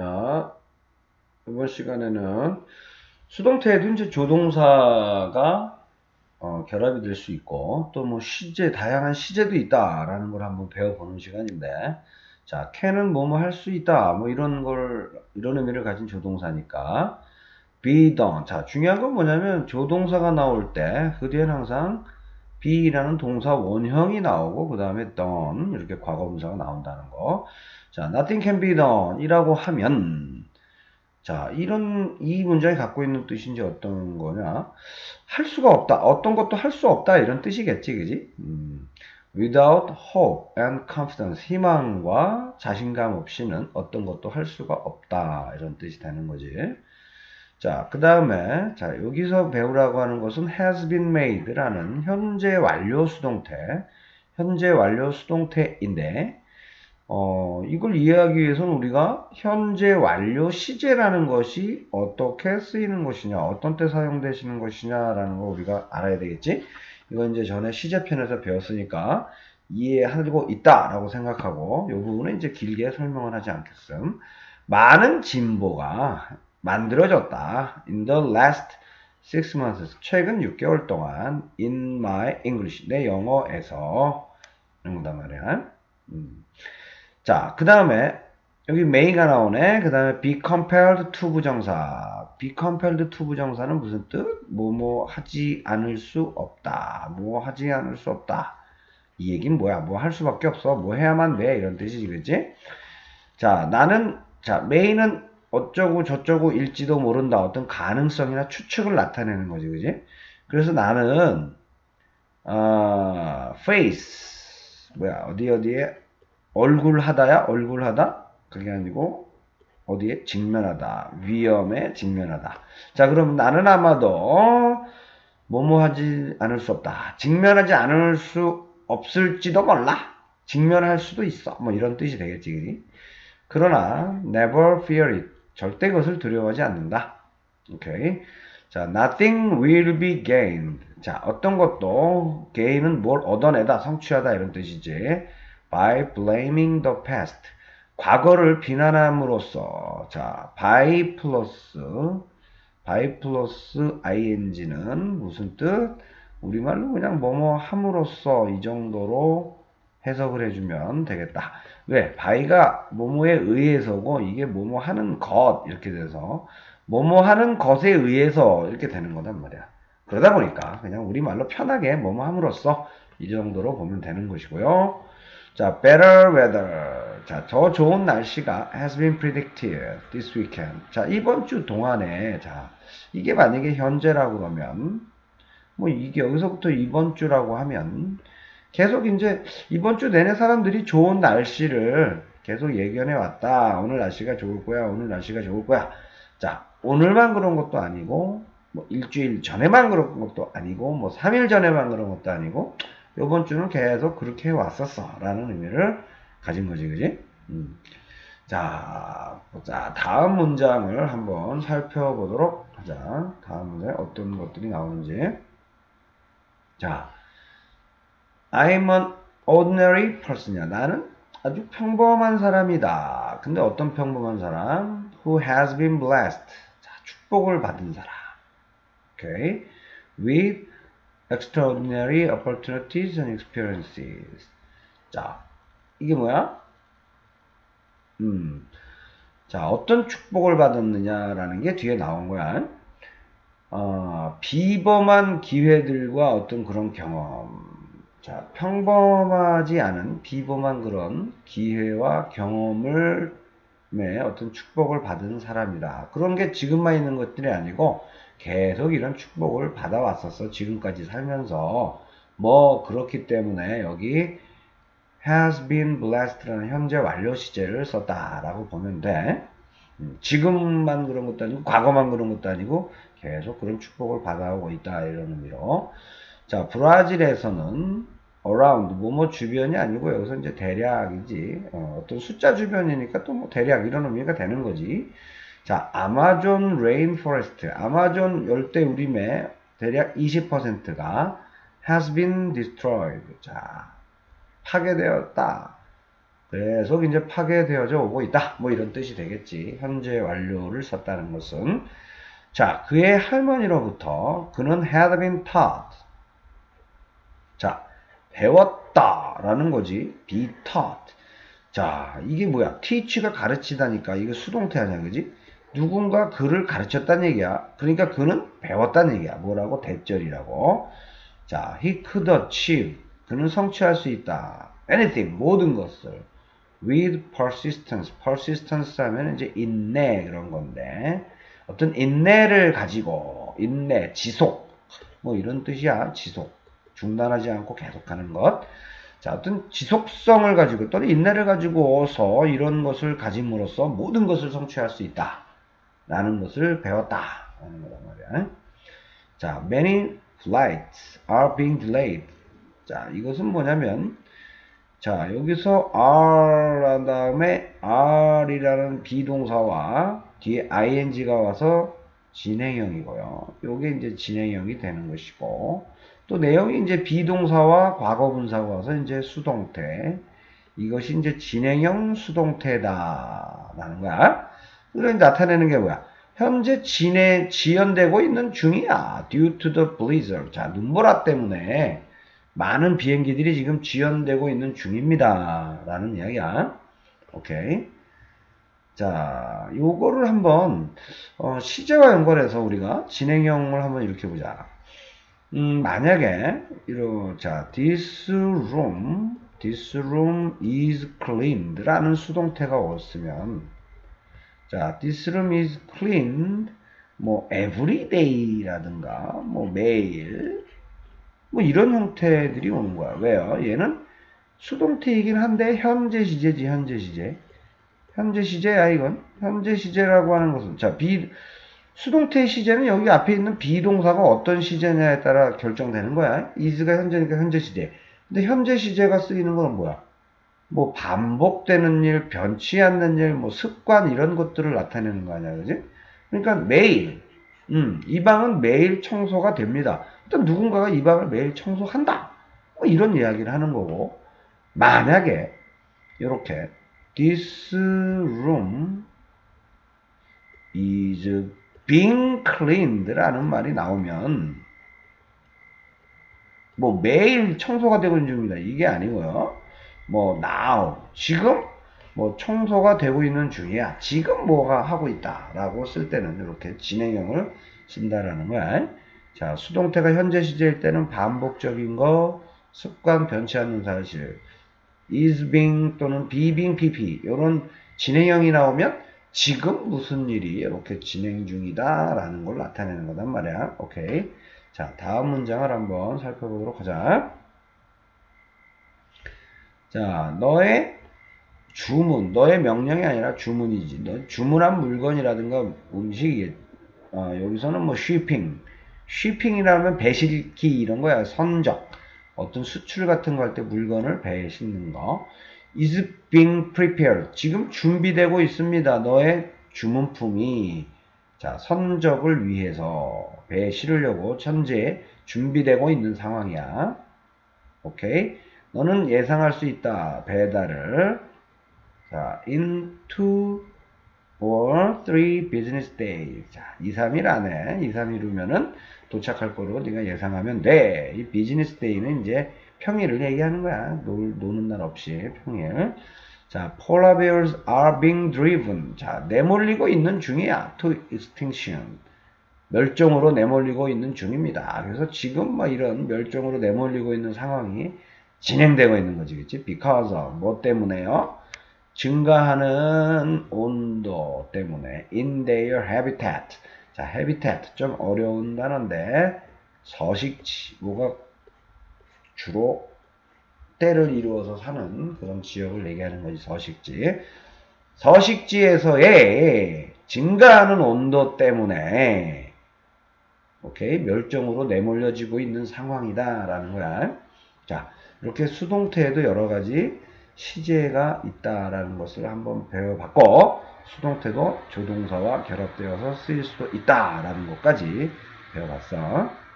자, 이번 시간에는 수동태에도 이제 조동사가 어, 결합이 될 수 있고 또 뭐 시제 다양한 시제도 있다라는 걸 한번 배워보는 시간인데 자 can은 뭐뭐 할 수 있다 뭐 이런 걸 이런 의미를 가진 조동사니까. Be done. 자 중요한 건 뭐냐면 조동사가 나올 때 그 뒤에는 항상 be라는 동사 원형이 나오고 그 다음에 done 이렇게 과거분사가 나온다는 거. 자, nothing can be done 이라고 하면 자, 이런 이 문장이 갖고 있는 이제 어떤 거냐? 할 수가 없다. 어떤 것도 할 수 없다 이런 뜻이겠지, 그지? 음, without hope and confidence 희망과 자신감 없이는 어떤 것도 할 수가 없다 이런 뜻이 되는 거지. 자, 그 다음에, 자, 여기서 배우라고 하는 것은 has been made라는 현재 완료 수동태, 현재 완료 수동태인데, 어, 이걸 이해하기 위해서는 우리가 현재 완료 시제라는 것이 어떻게 쓰이는 것이냐, 어떤 때 사용되시는 것이냐라는 걸 우리가 알아야 되겠지? 이건 이제 전에 시제편에서 배웠으니까 이해하고 있다라고 생각하고, 이 부분은 이제 길게 설명을 하지 않겠음. 많은 진보가 만들어졌다. In the last six months. 최근 6개월 동안 in my English. 내 영어에서. 이런 거단 말이야. 음. 자, 그 다음에 여기 may가 나오네. 그 다음에 be compelled to 부정사. be compelled to 부정사는 무슨 뜻? 뭐뭐 하지 않을 수 없다. 뭐 하지 않을 수 없다. 이 얘기는 뭐야? 뭐 할 수밖에 없어. 뭐 해야만 돼. 이런 뜻이지, 그지? 자, 나는, 자, may는 어쩌고 저쩌고 일지도 모른다. 어떤 가능성이나 추측을 나타내는 거지, 그지? 그래서 나는, 어, face, 뭐야, 어디 어디에 얼굴 하다야? 얼굴 하다? 그게 아니고, 어디에? 직면하다. 위험에 직면하다. 자, 그럼 나는 아마도, 뭐뭐 하지 않을 수 없다. 직면하지 않을 수 없을지도 몰라. 직면할 수도 있어. 뭐 이런 뜻이 되겠지, 그지? 그러나, never fear it. 절대 그것을 두려워하지 않는다. 오케이. 자, nothing will be gained. 자, 어떤 것도 gain은 뭘 얻어내다, 성취하다 이런 뜻이지. by blaming the past. 과거를 비난함으로써 자, by 플러스 by 플러스 ing는 무슨 뜻? 우리말로 그냥 뭐뭐 함으로써 이 정도로 해석을 해주면 되겠다. 왜? 바이가 뭐뭐에 의해서고 이게 뭐뭐 하는 것 이렇게 돼서 뭐뭐 하는 것에 의해서 이렇게 되는 거단 말이야. 그러다 보니까 그냥 우리말로 편하게 뭐뭐 함으로써 이 정도로 보면 되는 것이고요. 자, better weather. 자, 더 좋은 날씨가 has been predicted this weekend. 자, 이번 주 동안에 자, 이게 만약에 현재라고 그러면 뭐 이게 여기서부터 이번 주라고 하면 계속 이제 이번 주 내내 사람들이 좋은 날씨를 계속 예견해 왔다. 오늘 날씨가 좋을 거야. 오늘 날씨가 좋을 거야. 자, 오늘만 그런 것도 아니고 뭐 일주일 전에만 그런 것도 아니고 뭐 3일 전에만 그런 것도 아니고 이번 주는 계속 그렇게 해 왔었어. 라는 의미를 가진 거지. 그지? 음. 자, 자, 다음 문장을 한번 살펴보도록 하자. 다음 문장에 어떤 것들이 나오는지. 자, I'm an ordinary person이야. 나는 아주 평범한 사람이다. 근데 어떤 평범한 사람? Who has been blessed. 자, 축복을 받은 사람. Okay. With extraordinary opportunities and experiences. 자, 이게 뭐야? 음. 자, 어떤 축복을 받았느냐라는 게 뒤에 나온 거야. 어, 비범한 기회들과 어떤 그런 경험. 자, 평범하지 않은 비범한 그런 기회와 경험을 의 어떤 축복을 받은 사람이다. 그런 게 지금만 있는 것들이 아니고 계속 이런 축복을 받아왔었어. 지금까지 살면서. 뭐 그렇기 때문에 여기 has been blessed라는 현재 완료 시제를 썼다라고 보면 돼. 음, 지금만 그런 것도 아니고 과거만 그런 것도 아니고 계속 그런 축복을 받아오고 있다 이런 의미로 자, 브라질에서는 around 뭐뭐 주변이 아니고 여기서 이제 대략이지 어, 떤 숫자 주변이니까 또 뭐 대략 이런 의미가 되는 거지. 자, 아마존 레인포레스트, 아마존 열대 우림의 대략 20%가 has been destroyed. 자, 파괴되었다. 계속 이제 파괴되어져 오고 있다. 뭐 이런 뜻이 되겠지. 현재 완료를 썼다는 것은. 자, 그의 할머니로부터 그는 had been taught. 자, 배웠다라는 거지. be taught. 자, 이게 뭐야? teach가 가르치다니까 이게 수동태 아니야, 그지? 누군가 그를 가르쳤다는 얘기야. 그러니까 그는 배웠다는 얘기야. 뭐라고? 대절이라고. 자, he could achieve. 그는 성취할 수 있다. anything, 모든 것을. with persistence. persistence 하면 이제 인내 그런 건데. 어떤 인내를 가지고, 인내, 지속. 뭐 이런 뜻이야. 지속. 중단하지 않고 계속 하는 것. 자, 어떤 지속성을 가지고 또는 인내를 가지고서 이런 것을 가짐으로써 모든 것을 성취할 수 있다. 라는 것을 배웠다. 하는 거란 말이야. 자, many flights are being delayed. 자, 이것은 뭐냐면, 자, 여기서 are 한 다음에 are이라는 비동사와 뒤에 ing가 와서 진행형이고요. 요게 이제 진행형이 되는 것이고, 또 내용이 이제 비동사와 과거분사가 와서 이제 수동태. 이것이 이제 진행형 수동태다라는 거야. 그걸 나타내는 게 뭐야? 현재 진해, 지연되고 있는 중이야. due to the blizzard. 자, 눈보라 때문에 많은 비행기들이 지금 지연되고 있는 중입니다. 라는 이야기야. 오케이. 자, 요거를 한번, 어, 시제와 연관해서 우리가 진행형을 한번 이렇게 보자. 음, 만약에, 이러, 자, this room, this room is cleaned 라는 수동태가 왔으면, 자, this room is cleaned, 뭐, every day라든가, 뭐, 매일, 뭐, 이런 형태들이 오는 거야. 왜요? 얘는 수동태이긴 한데, 현재 시제지, 현재 시제. 현재 시제야, 이건. 현재 시제라고 하는 것은, 자, 비, 수동태 시제는 여기 앞에 있는 비동사가 어떤 시제냐에 따라 결정되는 거야. is가 현재니까 현재 시제. 근데 현재 시제가 쓰이는 건 뭐야? 뭐 반복되는 일, 변치 않는 일, 뭐 습관 이런 것들을 나타내는 거 아니야, 그지? 그러니까 매일, 음, 이 방은 매일 청소가 됩니다. 일단 누군가가 이 방을 매일 청소한다. 뭐 이런 이야기를 하는 거고, 만약에 이렇게 this room is being cleaned라는 말이 나오면 뭐 매일 청소가 되고 있는 중입니다. 이게 아니고요. 뭐 now 지금 뭐 청소가 되고 있는 중이야. 지금 뭐가 하고 있다 라고 쓸 때는 이렇게 진행형을 쓴다라는 거야. 자, 수동태가 현재 시제일 때는 반복적인 거, 습관 변치 않는 사실, is being 또는 be being pp 이런 진행형이 나오면 지금 무슨 일이 이렇게 진행 중이다 라는 걸 나타내는 거단 말이야. 오케이. 자, 다음 문장을 한번 살펴보도록 하자. 자, 너의 주문, 너의 명령이 아니라 주문이지. 너 주문한 물건이라든가 음식이, 어, 여기서는 뭐 쉬핑, 쉬핑이라면 배 실기 이런 거야. 선적. 어떤 수출 같은 거 할 때 물건을 배에 싣는 거. Is being prepared. 지금 준비되고 있습니다. 너의 주문품이 자, 선적을 위해서 배에 실으려고 현재 준비되고 있는 상황이야. 오케이. 너는 예상할 수 있다. 배달을 자, in two or three business days. 자, 2, 3일 안에 2, 3일이면은 도착할 거로 네가 예상하면 돼. 이 비즈니스 데이는 이제 평일을 얘기하는 거야. 놀, 노는 날 없이 평일. 자, polar bears are being driven. 자, 내몰리고 있는 중이야. to extinction. 멸종으로 내몰리고 있는 중입니다. 그래서 지금 뭐 이런 멸종으로 내몰리고 있는 상황이 진행되고 있는 거지, 그치? because of, 뭐 때문에요? 증가하는 온도 때문에 in their habitat. 자, habitat 좀 어려운 단어인데 서식지 뭐가 주로 때를 이루어서 사는 그런 지역을 얘기하는 거지 서식지. 서식지에서의 증가하는 온도 때문에 오케이 멸종으로 내몰려지고 있는 상황이다라는 거야. 자 이렇게 수동태에도 여러 가지 시제가 있다라는 것을 한번 배워봤고 수동태도 조동사와 결합되어서 쓰일 수도 있다라는 것까지 배워봤어.